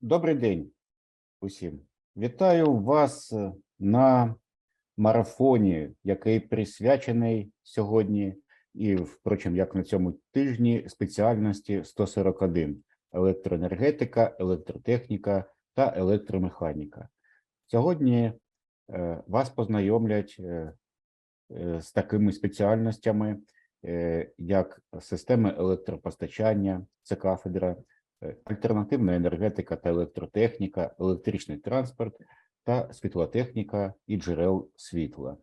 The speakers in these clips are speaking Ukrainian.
Добрий день усім. Вітаю вас е, на марафоні, який присвячений сьогодні, і, впрочем, як на цьому тижні, спеціальності 141 електроенергетика, електротехніка та електромеханіка. Сьогодні е, вас познайомлять е, з такими спеціальностями, як системи електропостачання, це кафедра, альтернативна енергетика та електротехніка, електричний транспорт та світлотехніка і джерел світла.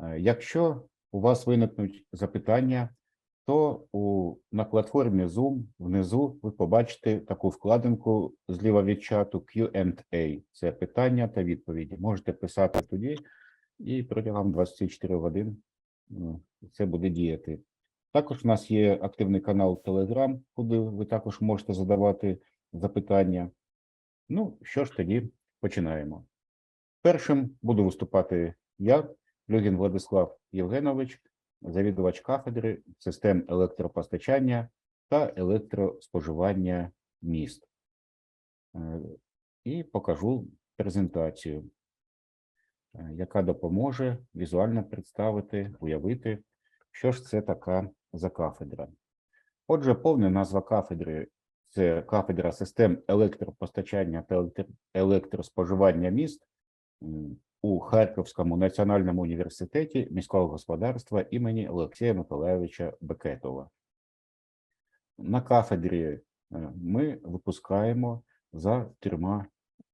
Е, Якщо у вас виникнуть запитання, то у, на платформі Zoom внизу ви побачите таку вкладинку зліва від чату Q&A. Це питання та відповіді. Можете писати тоді, і протягом 24 годин це буде діяти. Також у нас є активний канал Telegram, куди ви також можете задавати запитання. Ну, що ж тоді починаємо. Першим буду виступати я, Люгін Владислав Євгенович, завідувач кафедри систем електропостачання та електроспоживання міст. Е, І покажу презентацію, е, яка допоможе візуально представити, уявити, що ж це така за кафедра. Отже, повна назва кафедри це кафедра систем електропостачання та електроспоживання міст у Харківському національному університеті міського господарства імені Олексія Миколайовича Бекетова. На кафедрі е, ми випускаємо за трьома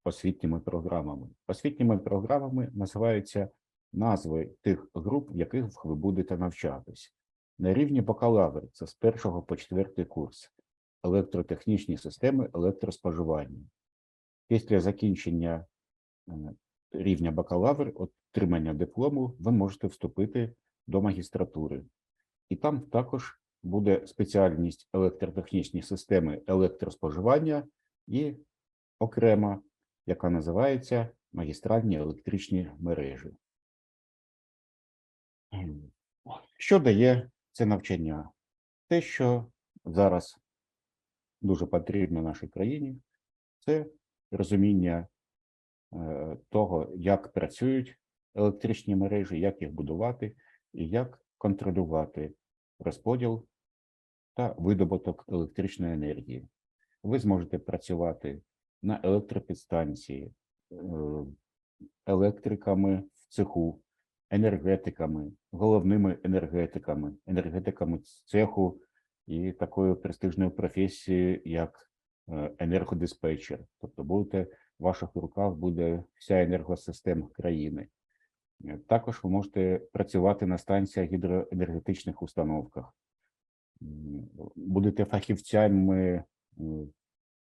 освітніми програмами. Освітніми програмами називаються назви тих груп, в яких ви будете навчатись. На рівні бакалавр це з першого по четвертий курс електротехнічні системи електроспоживання. Після закінчення е, рівня бакалавр, отримання диплому, ви можете вступити до магістратури. І там також буде спеціальність електротехнічні системи електроспоживання і окрема, яка називається магістральні електричні мережі. Що дає це навчання? Те, що зараз дуже потрібно нашій країні, це розуміння е, того, як працюють електричні мережі, як їх будувати і як контролювати розподіл та видобуток електричної енергії. Ви зможете працювати на електропідстанції, е, електриками в цеху, енергетиками, головними енергетиками, енергетиками цеху і такою престижною професією, як е, енергодиспетчер. Тобто будете в ваших руках буде вся енергосистема країни. Е, Також ви можете працювати на станціях гідроенергетичних установках. Будете фахівцями м,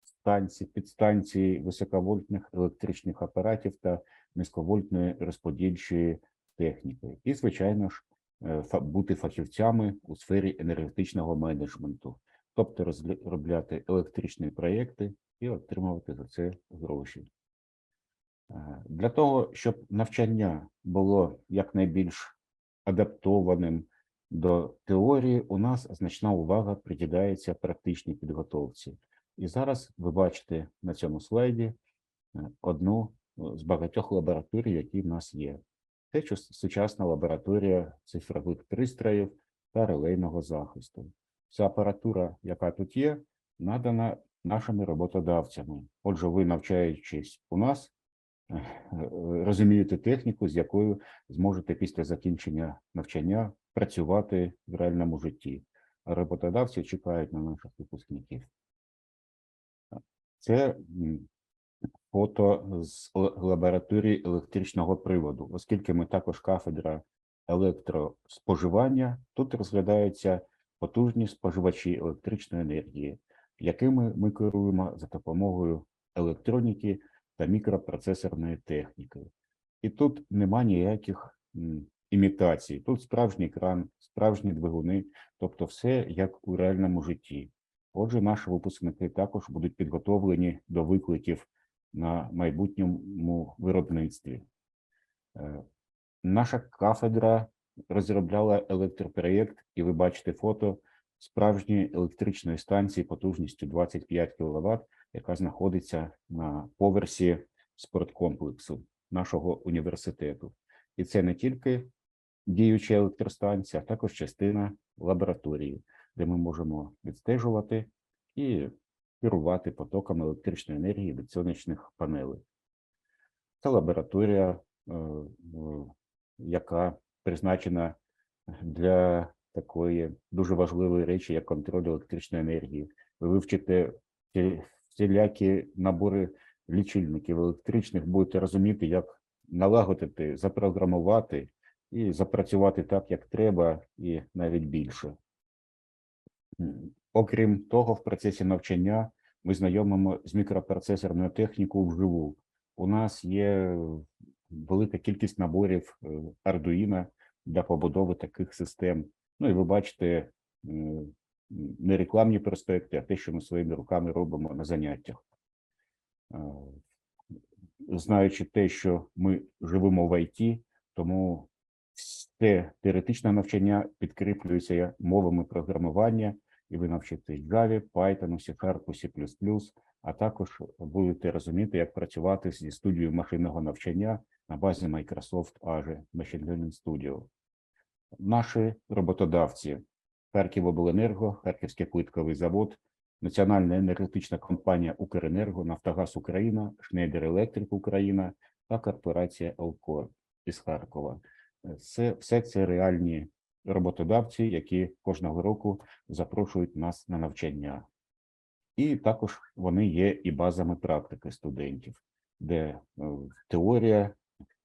станцій, підстанцій високовольтних електричних апаратів та низьковольтної розподільчої техніки. І, звичайно ж, е, бути фахівцями у сфері енергетичного менеджменту, тобто розробляти електричні проєкти і отримувати за це гроші. Е, Для того, щоб навчання було якнайбільш адаптованим до теорії, у нас значна увага приділяється практичній підготовці. І зараз ви бачите на цьому слайді е, одну з багатьох лабораторій, які в нас є. Це чу- сучасна лабораторія цифрових пристроїв та релейного захисту. Ця апаратура, яка тут є, надана нашими роботодавцями. Отже, ви навчаючись у нас, е, розумієте техніку, з якою зможете після закінчення навчання працювати в реальному житті. А роботодавці чекають на наших випускників. Це фото з лабораторії електричного приводу, оскільки ми також кафедра електроспоживання, тут розглядаються потужні споживачі електричної енергії, якими ми керуємо за допомогою електроніки та мікропроцесорної техніки. І тут нема ніяких імітацій. Тут справжній кран, справжні двигуни, тобто все як у реальному житті. Отже, наші випускники також будуть підготовлені до викликів на майбутньому виробництві. Е, Наша кафедра розробляла електропроєкт, і ви бачите фото справжньої електричної станції потужністю 25 кВт яка знаходиться на поверсі спорткомплексу нашого університету. І це не тільки діюча електростанція, а також частина лабораторії, де ми можемо відстежувати і керувати потоком електричної енергії від сонячних панелей. Це лабораторія, е, яка призначена для такої дуже важливої речі, як контроль електричної енергії. Ви вивчите всілякі набори лічильників електричних, будете розуміти, як налагодити, запрограмувати і запрацювати так, як треба, і навіть більше. Окрім того, в процесі навчання ми знайомимо з мікропроцесорною технікою вживу. У нас є велика кількість наборів е, Arduino для побудови таких систем. Ну і ви бачите не рекламні проспекти, а те, що ми своїми руками робимо на заняттях. Е, Знаючи те, що ми живемо в ІТ, тому все теоретичне навчання підкріплюється мовами програмування, і ви навчитесь Java, Python, C Sharp, C++, а також будете розуміти, як працювати зі студією машинного навчання на базі Microsoft Azure Machine Learning Studio. Наші роботодавці Харківобленерго, Харківський плитковий завод, Національна енергетична компанія Укренерго, Нафтогаз Україна, Шнейдер Електрик Україна та корпорація Елкор із Харкова. Це все це реальні роботодавці, які кожного року запрошують нас на навчання. І також вони є і базами практики студентів, де е, теорія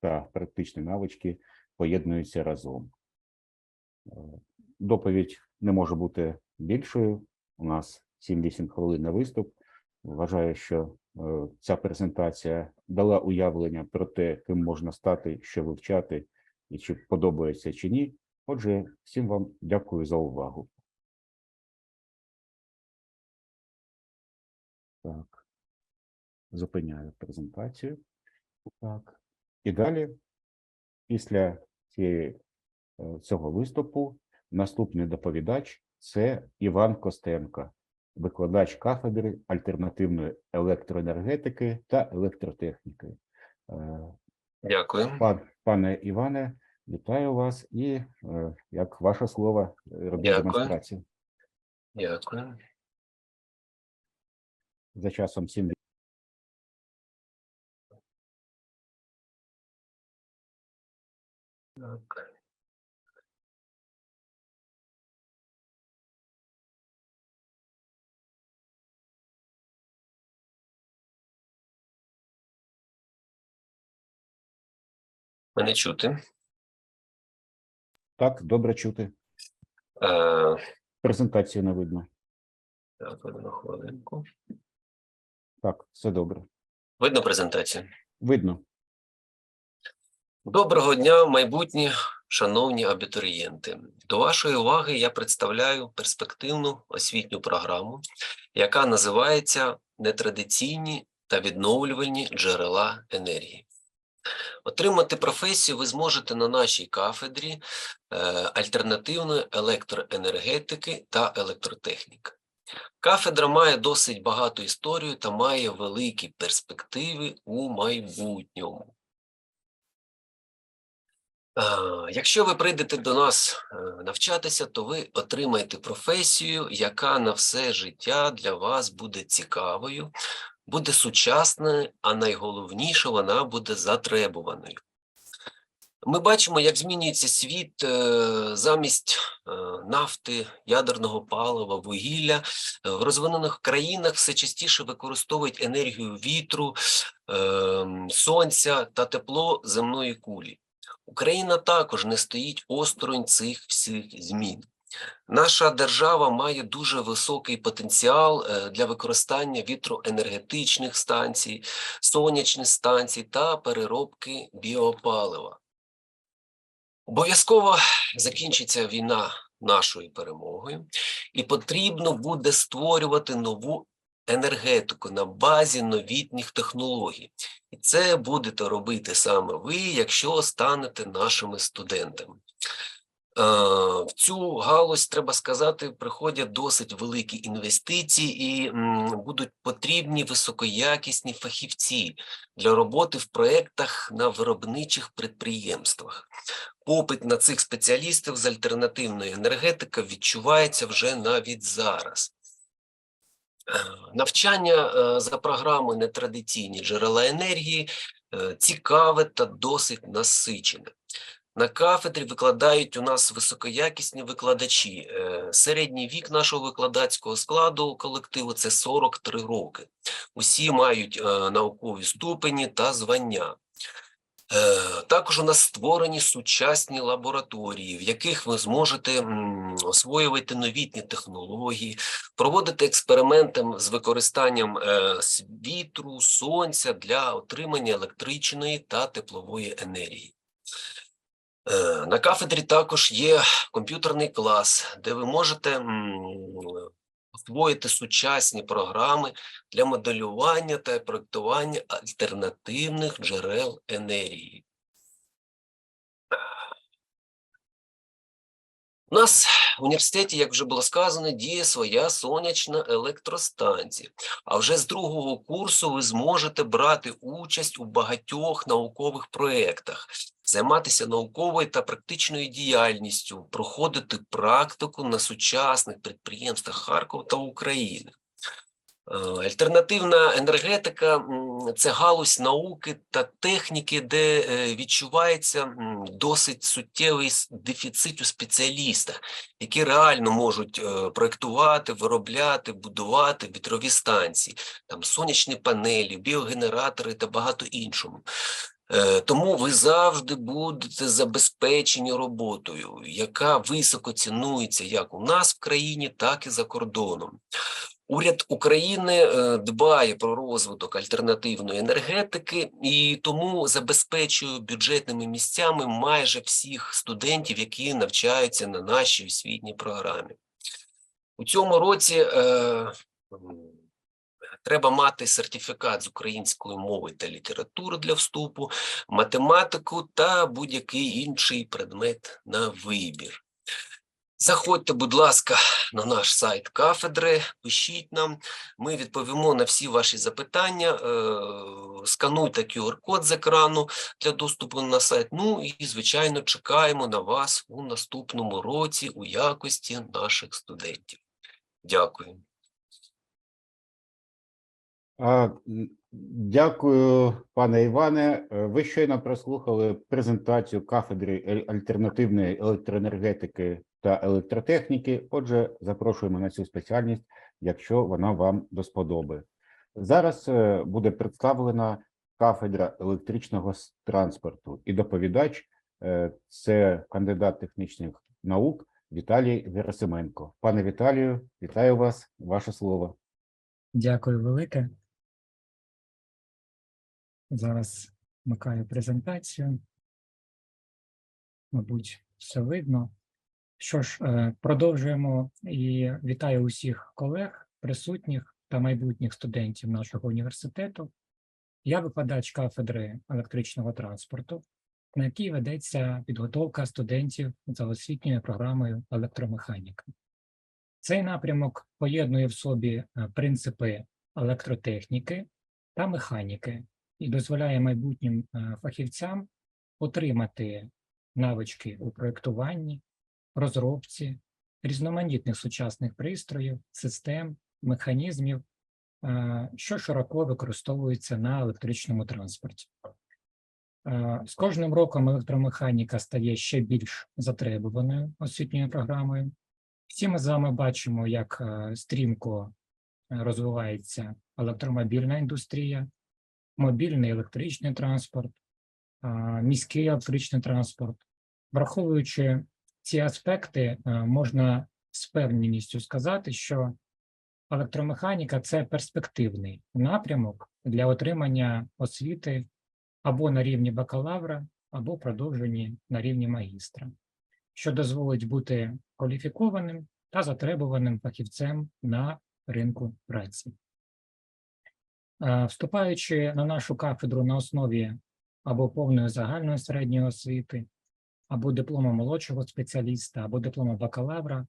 та практичні навички поєднуються разом. Е, Доповідь не може бути більшою. У нас 7-8 хвилин на виступ. Вважаю, що е, ця презентація дала уявлення про те, ким можна стати, що вивчати, і чи подобається чи ні. Отже, всім вам дякую за увагу. Так. Зупиняю презентацію. Так. І далі, після цієї, е, цього виступу, наступний доповідач це Іван Костенко, викладач кафедри альтернативної електроенергетики та електротехніки. Е, Дякую. Пан, пане Іване, вітаю вас і е, як ваше слово е, робіть демонстрацію. Дякую. За часом 7 Так. Мене чути. Так, добре чути. Е, Презентацію не видно. так, одну хвилинку. Так, все добре. Видно презентацію? Видно. Доброго дня, майбутні шановні абітурієнти. До вашої уваги я представляю перспективну освітню програму, яка називається Нетрадиційні та відновлювальні джерела енергії. Отримати професію ви зможете на нашій кафедрі е, альтернативної електроенергетики та електротехніки. Кафедра має досить багату історію та має великі перспективи у майбутньому. Якщо ви прийдете до нас е, навчатися, то ви отримаєте професію, яка на все життя для вас буде цікавою, буде сучасною, а найголовніше, вона буде затребуваною. Ми бачимо, як змінюється світ е, замість е, нафти, ядерного палива, вугілля. Е, В розвинених країнах все частіше використовують енергію вітру, сонця та тепло земної кулі. Україна також не стоїть осторонь цих всіх змін. Наша держава має дуже високий потенціал е, для використання вітроенергетичних станцій, сонячних станцій та переробки біопалива. Обов'язково закінчиться війна нашою перемогою, і потрібно буде створювати нову енергетику на базі новітніх технологій. І це будете робити саме ви, якщо станете нашими студентами. В цю галузь, треба сказати, приходять досить великі інвестиції і будуть потрібні високоякісні фахівці для роботи в проєктах на виробничих підприємствах. Попит на цих спеціалістів з альтернативної енергетики відчувається вже навіть зараз. Е, Навчання е, за програмою нетрадиційні джерела енергії е, цікаве та досить насичене. На кафедрі викладають у нас високоякісні викладачі. Е, Середній вік нашого викладацького складу колективу це 43 роки. Усі мають е, наукові ступені та звання. Е, Також у нас створені сучасні лабораторії, в яких ви зможете освоювати новітні технології, проводити експерименти з використанням світру, сонця для отримання електричної та теплової енергії. Е, На кафедрі також є комп'ютерний клас, де ви можете освоїти сучасні програми для моделювання та проектування альтернативних джерел енергії. У нас в університеті, як вже було сказано, діє своя сонячна електростанція. А вже з другого курсу ви зможете брати участь у багатьох наукових проєктах, займатися науковою та практичною діяльністю, проходити практику на сучасних підприємствах Харкова та України. Е, Альтернативна енергетика це галузь науки та техніки, де е, відчувається досить суттєвий дефіцит у спеціалістах, які реально можуть е, проектувати, виробляти, будувати вітрові станції, там сонячні панелі, біогенератори та багато іншому. Е, Тому ви завжди будете забезпечені роботою, яка високо цінується як у нас в країні, так і за кордоном. Уряд України е, дбає про розвиток альтернативної енергетики і тому забезпечує бюджетними місцями майже всіх студентів, які навчаються на нашій освітній програмі. У цьому році е, треба мати сертифікат з української мови та літератури для вступу, математику та будь-який інший предмет на вибір. Заходьте, будь ласка, на наш сайт кафедри, пишіть нам, ми відповімо на всі ваші запитання. е, Скануйте QR-код з екрану для доступу на сайт. Ну і, звичайно, чекаємо на вас у наступному році у якості наших студентів. Дякую. Дякую, пане Іване. Е, Ви щойно прослухали презентацію кафедри альтернативної електроенергетики та електротехніки. Отже, запрошуємо на цю спеціальність, якщо вона вам до сподоби. Зараз е, буде представлена кафедра електричного транспорту і доповідач е, це кандидат технічних наук Віталій Герасименко. Пане Віталію, вітаю вас. Ваше слово. Дякую велике. Зараз вмикаю презентацію. Мабуть, все видно. Що ж, е, продовжуємо і вітаю усіх колег, присутніх та майбутніх студентів нашого університету. Я викладач кафедри електричного транспорту, на якій ведеться підготовка студентів за освітньою програмою електромеханіка. Цей напрямок поєднує в собі е, принципи електротехніки та механіки і дозволяє майбутнім е, фахівцям отримати навички у проєктуванні, розробці різноманітних сучасних пристроїв, систем, механізмів, е, що широко використовуються на електричному транспорті. Е, З кожним роком електромеханіка стає ще більш затребуваною освітньою програмою. Всі ми з вами бачимо, як е, стрімко розвивається електромобільна індустрія, мобільний електричний транспорт, міський електричний транспорт. Враховуючи ці аспекти, е, можна з певністю сказати, що електромеханіка це перспективний напрямок для отримання освіти або на рівні бакалавра, або продовженні на рівні магістра що дозволить бути кваліфікованим та затребуваним фахівцем на ринку праці. Е, Вступаючи на нашу кафедру на основі або повної загальної середньої освіти, або дипломом молодшого спеціаліста, або дипломом бакалавра.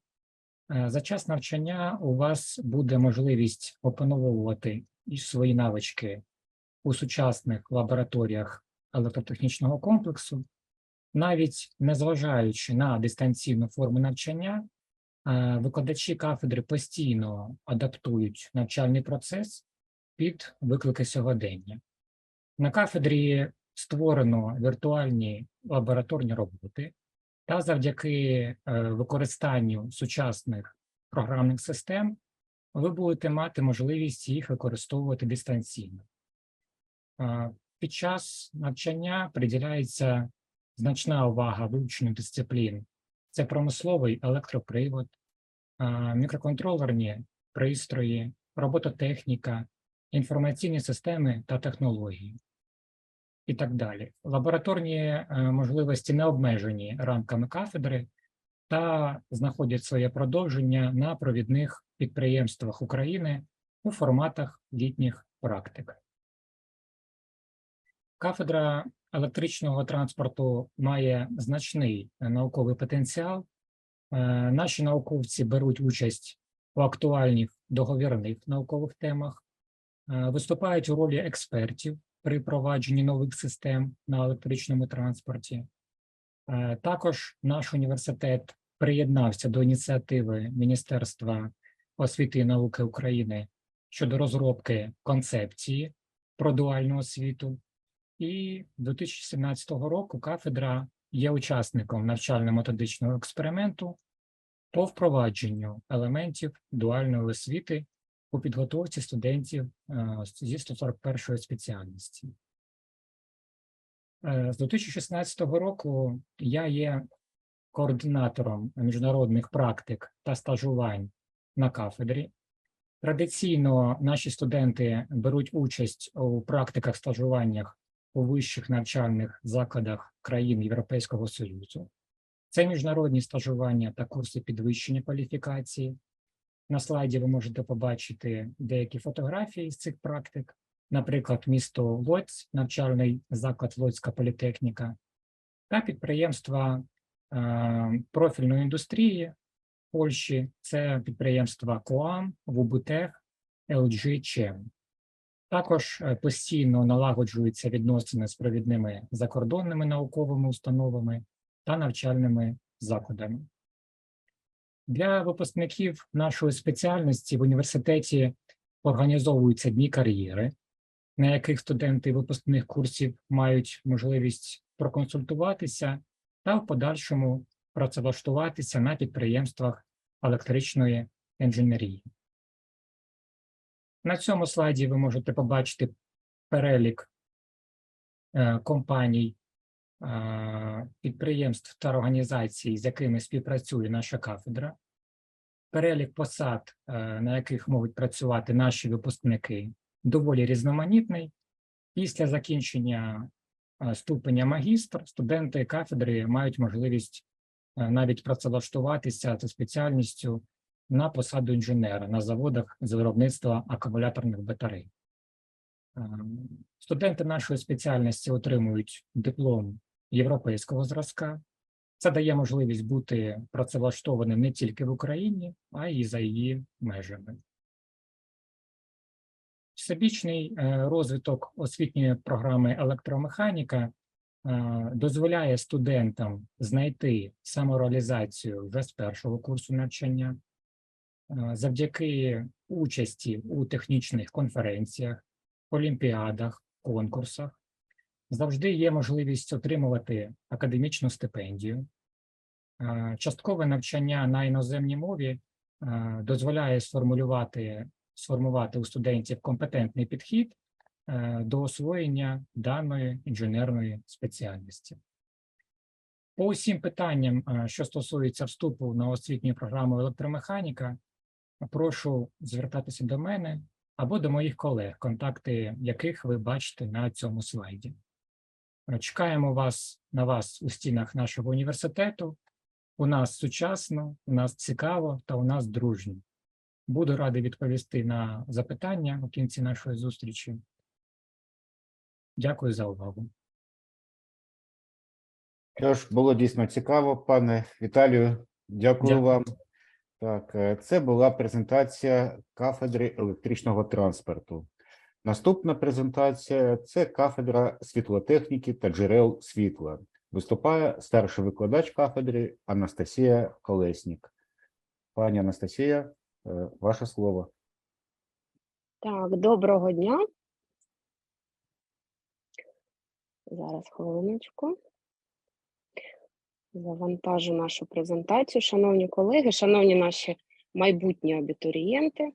Е, За час навчання у вас буде можливість опановувати свої навички у сучасних лабораторіях електротехнічного комплексу, навіть незважаючи на дистанційну форму навчання, е, викладачі кафедри постійно адаптують навчальний процес під виклики сьогодення. На кафедрі створено віртуальні лабораторні роботи, та завдяки е, використанню сучасних програмних систем ви будете мати можливість їх використовувати дистанційно. Е, Під час навчання приділяється значна увага вивченню дисциплін. Це промисловий електропривод, е, мікроконтролерні пристрої, робототехніка, інформаційні системи та технології і так далі. Лабораторні е, можливості не обмежені рамками кафедри та знаходять своє продовження на провідних підприємствах України у форматах літніх практик. Кафедра електричного транспорту має значний науковий потенціал. Е, Наші науковці беруть участь у актуальних договірних наукових темах, е, виступають у ролі експертів при провадженні нових систем на електричному транспорті. Е, Також наш університет приєднався до ініціативи Міністерства освіти і науки України щодо розробки концепції про дуальну освіту. І 2017 року кафедра є учасником навчально-методичного експерименту по впровадженню елементів дуальної освіти у підготовці студентів е, зі 141 спеціальності. Е, З 2016 року я є координатором міжнародних практик та стажувань на кафедрі. Традиційно наші студенти беруть участь у практиках стажуваннях у вищих навчальних закладах країн Європейського Союзу. Це міжнародні стажування та курси підвищення кваліфікації. На слайді ви можете побачити деякі фотографії з цих практик, наприклад, місто Лодзь, навчальний заклад Лодська політехніка, та підприємства е, профільної індустрії Польщі, це підприємства КОАМ, ВУБУТЕХ, LG ЧЕМ. Також е, постійно налагоджуються відносини з провідними закордонними науковими установами та навчальними закладами. Для випускників нашої спеціальності в університеті організовуються дні кар'єри, на яких студенти випускних курсів мають можливість проконсультуватися та в подальшому працевлаштуватися на підприємствах електричної інженерії. На цьому слайді ви можете побачити перелік е, компаній, підприємств та організацій, з якими співпрацює наша кафедра, перелік посад, е, на яких можуть працювати наші випускники, доволі різноманітний. Після закінчення е, ступеня магістр студенти кафедри мають можливість е, навіть працевлаштуватися за спеціальністю на посаду інженера на заводах з виробництва акумуляторних батарей. Ем, Студенти нашої спеціальності отримують диплом європейського зразка. Це дає можливість бути працевлаштованим не тільки в Україні, а й за її межами. Всебічний е, розвиток освітньої програми електромеханіка е, дозволяє студентам знайти самореалізацію вже з першого курсу навчання, Е, завдяки участі у технічних конференціях, олімпіадах, конкурсах, завжди є можливість отримувати академічну стипендію. Е, Часткове навчання на іноземній мові е, дозволяє сформулювати, сформувати у студентів компетентний підхід е, до освоєння даної інженерної спеціальності. По усім питанням, що стосуються вступу на освітню програму електромеханіка, прошу звертатися до мене або до моїх колег, контакти яких ви бачите на цьому слайді. Чекаємо вас на вас у стінах нашого університету. У нас сучасно, у нас цікаво та у нас дружньо. Буду радий відповісти на запитання у кінці нашої зустрічі. Дякую за увагу. Що ж, було дійсно цікаво, пане Віталію. Дякую Дякую. вам. Так, е, це була презентація кафедри електричного транспорту. Наступна презентація це кафедра світлотехніки та джерел світла. Виступає старший викладач кафедри Анастасія Колеснік. Пані Анастасія, е, ваше слово. Так, доброго дня. Зараз хвилиночку. Завантажу нашу презентацію. Шановні колеги, шановні наші майбутні абітурієнти.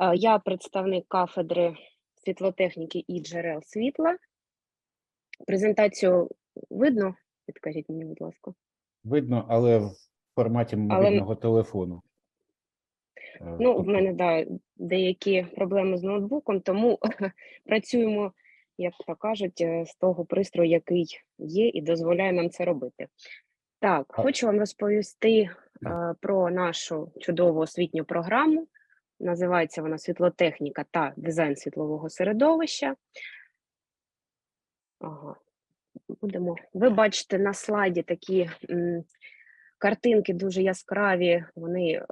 Е, Я представник кафедри світлотехніки і джерел світла. Презентацію видно? Підкажіть мені, будь ласка. Видно, але в форматі мобільного телефону. Е, Ну, в тобто- мене да, деякі проблеми з ноутбуком, тому працюємо, як то кажуть, е, з того пристрою, який є, і дозволяє нам це робити. Так, хочу вам розповісти е, про нашу чудову освітню програму. Називається вона Світлотехніка та дизайн світлового середовища. Ага. Будемо. Ви бачите на слайді такі м, картинки дуже яскраві, вони е,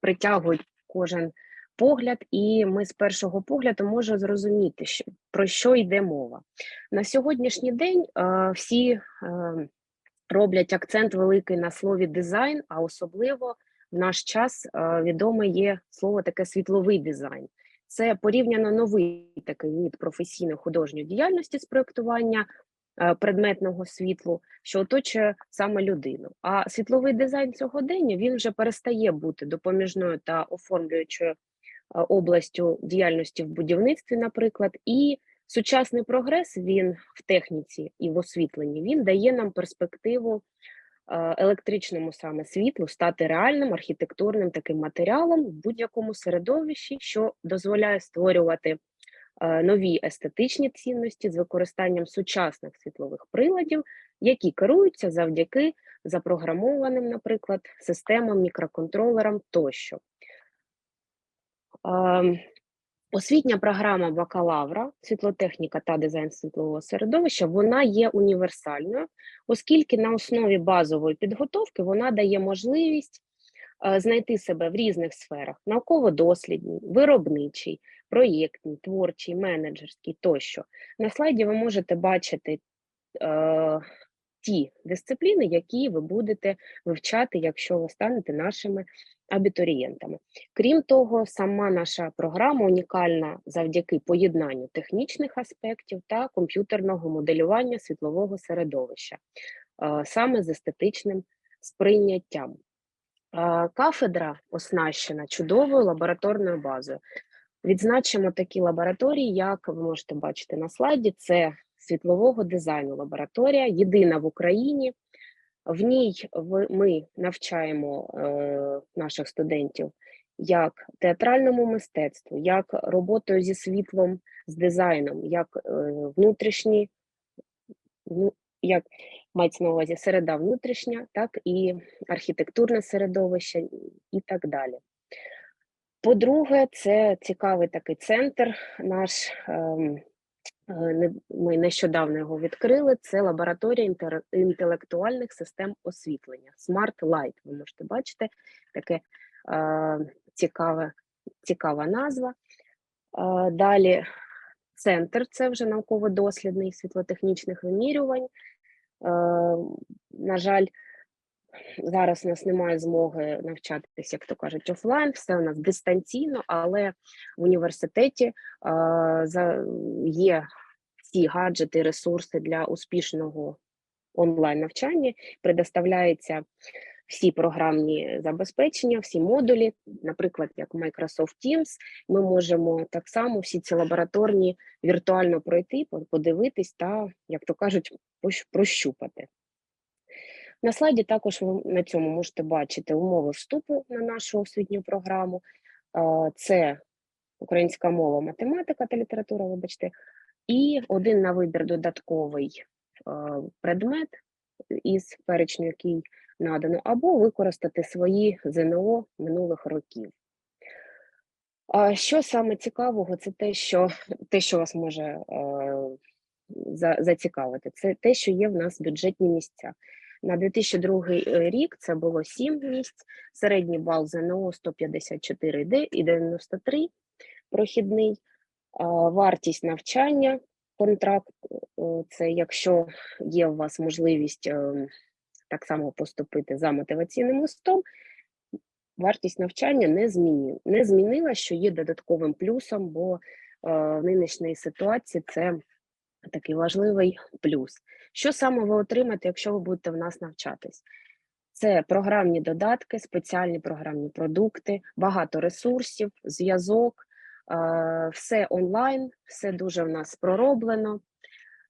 притягують кожен погляд, і ми з першого погляду можемо зрозуміти, що, про що йде мова. На сьогоднішній день е, всі е, роблять акцент великий на слові дизайн, а особливо в наш час е, відоме є слово таке світловий дизайн. Це порівняно новий такий вид професійної художньої діяльності з проєктування е, предметного світлу, що оточує саме людину. А світловий дизайн сьогодення він вже перестає бути допоміжною та оформлюючою е, областю діяльності в будівництві, наприклад, і сучасний прогрес він в техніці і в освітленні він дає нам перспективу електричному саме світлу стати реальним архітектурним таким матеріалом в будь-якому середовищі, що дозволяє створювати е, нові естетичні цінності з використанням сучасних світлових приладів, які керуються завдяки запрограмованим, наприклад, системам, мікроконтролерам тощо. Освітня програма бакалавра, світлотехніка та дизайн світлового середовища, вона є універсальною, оскільки на основі базової підготовки вона дає можливість е, знайти себе в різних сферах: науково-дослідній, виробничий, проєктній, творчий, менеджерський тощо. На слайді ви можете бачити е, ті дисципліни, які ви будете вивчати, якщо ви станете нашими абітурієнтами. Крім того, сама наша програма унікальна завдяки поєднанню технічних аспектів та комп'ютерного моделювання світлового середовища, е, саме з естетичним сприйняттям. Е, Кафедра оснащена чудовою лабораторною базою. Відзначимо такі лабораторії, як ви можете бачити на слайді, це світлового дизайну лабораторія, єдина в Україні. В ній ми навчаємо е, наших студентів як театральному мистецтву, як роботою зі світлом, з дизайном, як е, внутрішні, ну, як мається на увазі середа внутрішня, так і архітектурне середовище і так далі. По-друге, це цікавий такий центр наш. Е, Ми нещодавно його відкрили. Це лабораторія інтелектуальних систем освітлення. Smart Light. Ви можете бачити таке е, цікаве, цікава назва. Е, Далі центр це вже науково-дослідний світлотехнічних вимірювань. Е, На жаль, зараз у нас немає змоги навчатися, як то кажуть, офлайн, все у нас дистанційно, але в університеті е, є всі гаджети, ресурси для успішного онлайн навчання. Предоставляється всі програмні забезпечення, всі модулі, наприклад, як Microsoft Teams, ми можемо так само всі ці лабораторні віртуально пройти, подивитись та, як то кажуть, прощупати. На слайді також ви на цьому можете бачити умови вступу на нашу освітню програму. Це українська мова, математика та література, вибачте, і один на вибір додатковий предмет із перечню, який надано, або використати свої ЗНО минулих років. А що саме цікавого, це те, що те, що вас може е, за, зацікавити. Це те, що є в нас бюджетні місця. На 2002 рік це було 7 місць, середній бал ЗНО 154 йде і 93 прохідний. Вартість навчання, контракт е, це якщо є у вас можливість е, так само поступити за мотиваційним листом, вартість навчання не змінила, не змінила, що є додатковим плюсом, бо е, в нинішній ситуації це такий важливий плюс. Що саме ви отримаєте, якщо ви будете в нас навчатись? Це програмні додатки, спеціальні програмні продукти, багато ресурсів, зв'язок, все онлайн, все дуже в нас пророблено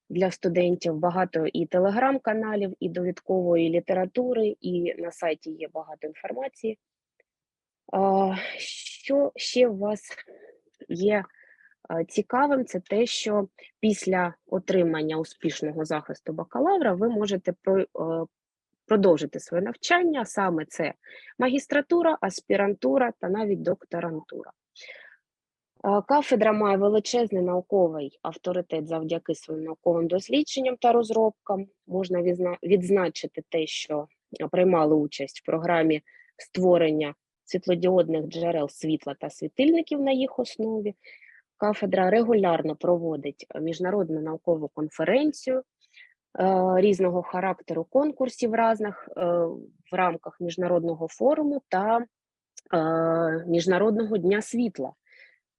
для студентів. Багато і телеграм-каналів, і довідкової літератури, і на сайті є багато інформації. Що ще у вас є цікавим, це те, що після отримання успішного захисту бакалавра ви можете е, продовжити своє навчання, саме це магістратура, аспірантура та навіть докторантура. Кафедра має величезний науковий авторитет завдяки своїм науковим дослідженням та розробкам. Можна відзначити те, що приймали участь в програмі створення світлодіодних джерел світла та світильників на їх основі. Кафедра регулярно проводить міжнародну наукову конференцію е, різного характеру конкурсів разних е, в рамках міжнародного форуму та е, Міжнародного дня світла.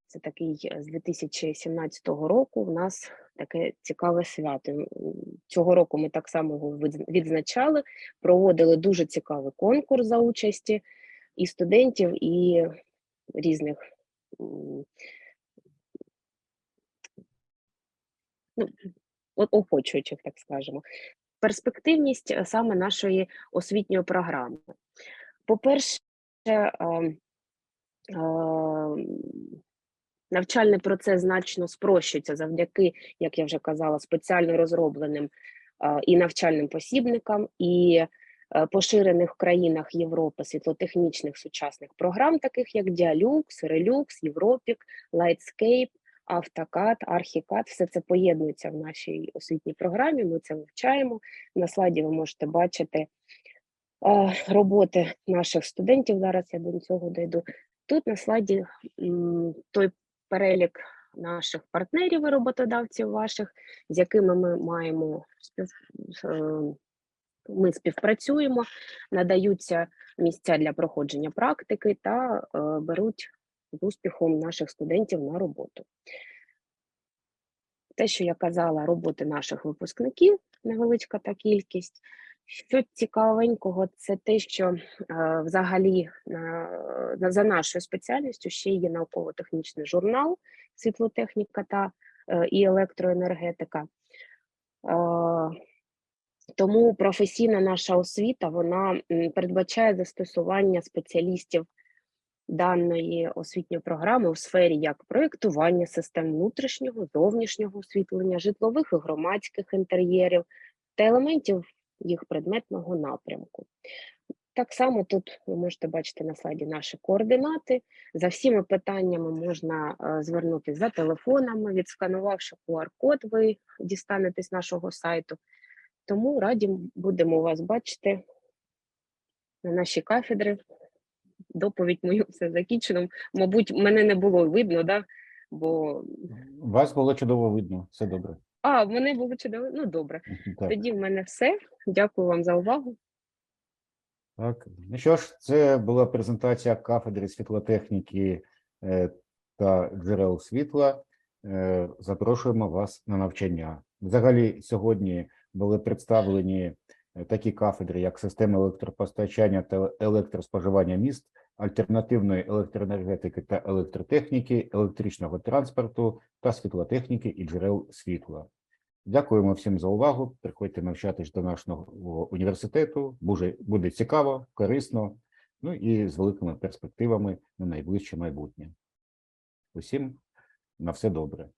Це такий з 2017 року. У нас таке цікаве свято. Цього року ми так само його відзначали, проводили дуже цікавий конкурс за участі і студентів, і різних м, ну, охочуючих, так скажемо. Перспективність е, саме нашої освітньої програми. По-перше, ем, ем, навчальний процес значно спрощується завдяки, як я вже казала, спеціально розробленим е, і навчальним посібникам, і е, поширених в країнах Європи світлотехнічних сучасних програм, таких як Dialux, Relux, Європік, Lightscape, Автокад, Архікад, все це поєднується в нашій освітній програмі. Ми це вивчаємо. На слайді ви можете бачити е, роботи наших студентів. Зараз я до цього дойду. Тут на слайді той перелік наших партнерів і роботодавців ваших, з якими ми маємо спів... е, ми співпрацюємо, надаються місця для проходження практики та е, беруть з успіхом наших студентів на роботу. Те, що я казала, роботи наших випускників, невеличка та кількість. Що цікавенького, це те, що е, взагалі е, на- за нашою спеціальністю ще є науково-технічний журнал світлотехніка та е, і електроенергетика. Е, тому професійна наша освіта вона передбачає застосування спеціалістів даної освітньої програми у сфері як проєктування систем внутрішнього, зовнішнього освітлення, житлових і громадських інтер'єрів та елементів їх предметного напрямку. Так само тут ви можете бачити на слайді наші координати. За всіми питаннями можна е, звернутися за телефонами, відсканувавши QR-код, ви дістанетесь нашого сайту. Тому раді будемо вас бачити на нашій кафедрі. Доповідь мою все закінчено. Мабуть, мене не було видно, да? бо Вас було чудово видно, все добре. а, мене було чудово. Ну добре. Так. Тоді в мене все. Дякую вам за увагу. Так, ну що ж, це була презентація кафедри світлотехніки е, та джерел світла. Е, Запрошуємо вас на навчання. Взагалі, сьогодні були представлені е, такі кафедри, як система електропостачання та електроспоживання міст, альтернативної електроенергетики та електротехніки, електричного транспорту та світлотехніки і джерел світла. Дякуємо всім за увагу. Приходьте навчатись до нашого університету. Буде, цікаво, корисно, ну і з великими перспективами на найближче майбутнє. Усім на все добре.